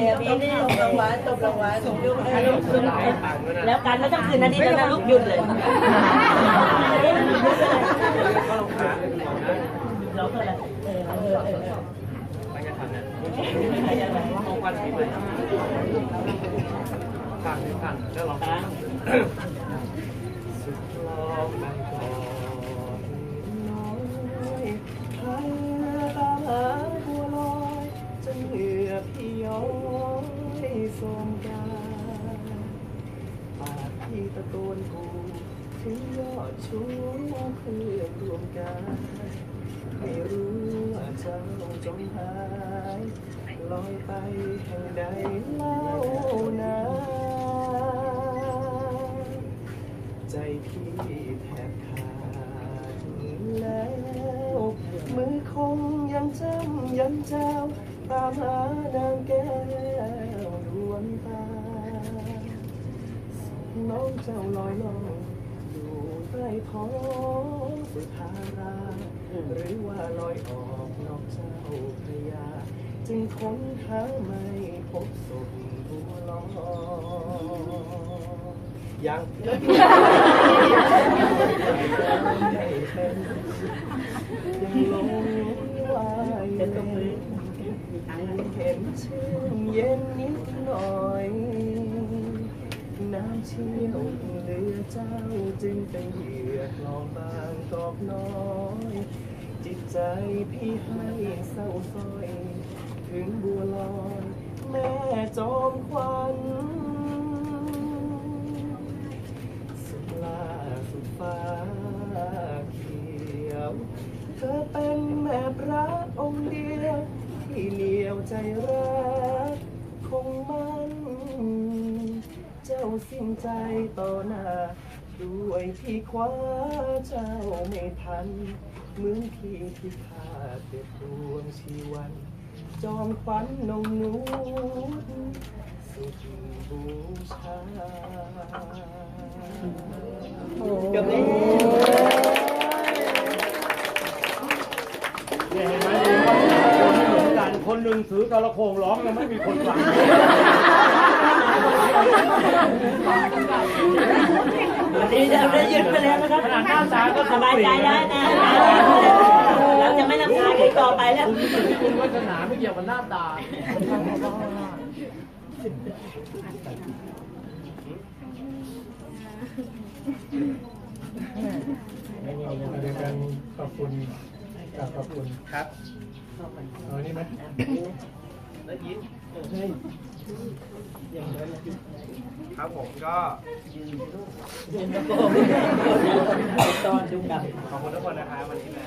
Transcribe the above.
แอบนี้นี่ตบรางวัลตบรางวัลส่งลูกให้ลูกแล้วการไม่ต้องคืนนาทีแล้วนะลูกหยุดเลยเราก็เลยเออเออเออไปกันทันเนี่ยของควันปีใหม่ผ่านไม่ผ่านแล้วลองฟังสุดลองไปก่อนน้อยใครตาหาบัวลอยจนเหลือพี่ย้อย สมกาปากที่ตะโกนกูถึงยอดชูเพื่อรวมกันไม่รู้ว่าเจ้าจมหายลอยไปแห่งใดเล่านาใจพี่แทบขาดแล้วมือคงยังจำยังเจ้าตามหานางแก้ว ดวงตาน้องเจ้าลอยลอยอยู่ใต้ท้องสุธาราหรือว่าลอยออกนอกเจ้าพระยา จึงค้นหาไม่พบศพบัวลอยยังยังหลงไหวจะตรง มือเห็นชื่นเย็นนิดหน่อย น้ำเชี่ยวเหลือเจ้าจึงเป็นเหยื่อคลองบางกอกน้อย จิตใจพี่ให้เศร้าซอย ถึงบัวลอยแม่จอมควันสุดลาสุดฟ้าเขียว เธอเป็นแม่พระองค์เดียว ใจรักคงมัน เจ้าสิ้นใจต่อหน้า ด้วยที่คว้าเจ้าไม่ทัน เหมือนพี่ที่ขาดเด็ดดวงชีวัน จอมขวัญนงนูด คนหนึ่งถือกระโคงร้องยังไม่มีคนฟังวันนี้เราได้ยึดไปแล้วนะครับขนาดหน้าตาก็สบายใจได้นะเราจะไม่รำคาญใครต่อไปแล้วคุณวัฒนาไม่เกี่ยวกับหน้าตาเดียวกันขอบคุณ กราบขอบคุณครับเอาอันนี้ไหมแล้วยิ้มอย่างนั้นนะครับผมก็ยืนตะโกนตอนดูกับขอบคุณทุกคนนะครับวันนี้มา